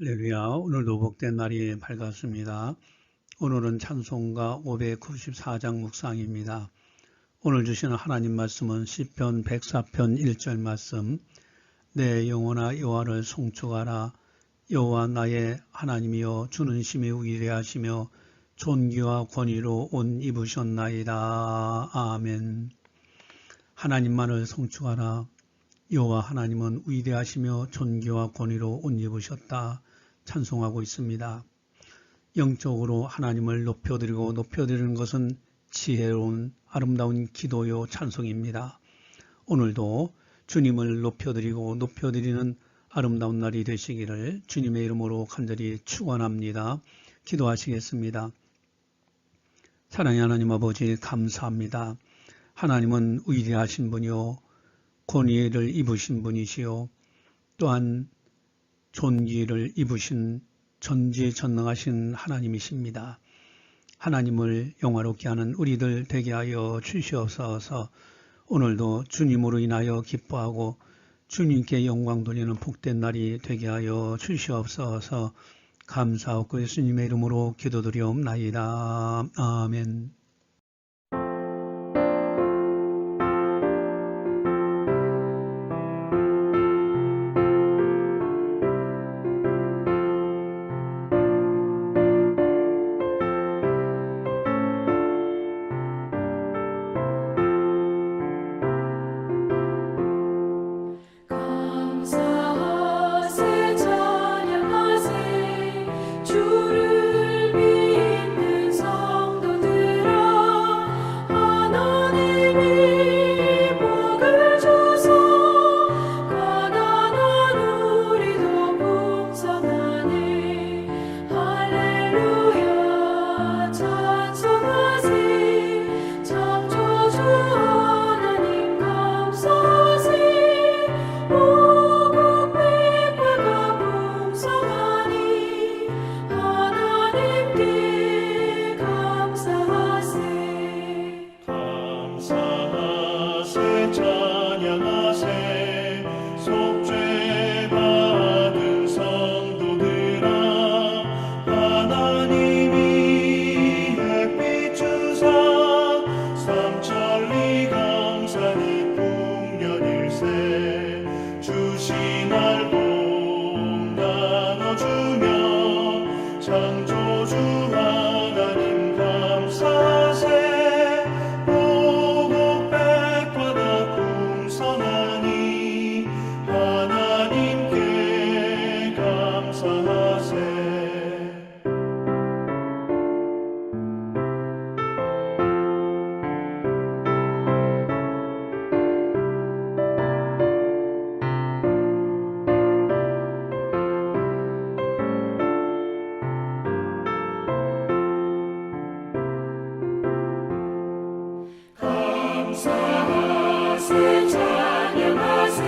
할렐루야. 오늘도 복된 날이 밝았습니다. 오늘은 찬송가 594장 묵상입니다. 오늘 주시는 하나님 말씀은 시편 104편 1절 말씀. 내 영혼아 여호와를 송축하라. 여호와 나의 하나님이여 주는 심히 위대하시며 존귀와 권위로 옷 입으셨나이다. 아멘. 하나님만을 송축하라. 여호와 하나님은 위대하시며 존귀와 권위로 옷 입으셨다. 찬송하고 있습니다. 영적으로 하나님을 높여드리고 높여드리는 것은 지혜로운 아름다운 기도요 찬송입니다. 오늘도 주님을 높여드리고 높여드리는 아름다운 날이 되시기를 주님의 이름으로 간절히 축원합니다. 기도하시겠습니다. 사랑의 하나님 아버지 감사합니다. 하나님은 위대하신 분이요 권위를 입으신 분이시요 또한 존귀를 입으신 전지전능하신 하나님이십니다. 하나님을 영화롭게 하는 우리들 되게 하여 주시옵소서 오늘도 주님으로 인하여 기뻐하고 주님께 영광 돌리는 복된 날이 되게 하여 주시옵소서 감사하고 예수님의 이름으로 기도드리옵나이다. 아멘 주신 알복 나눠주며 창조주 감사하세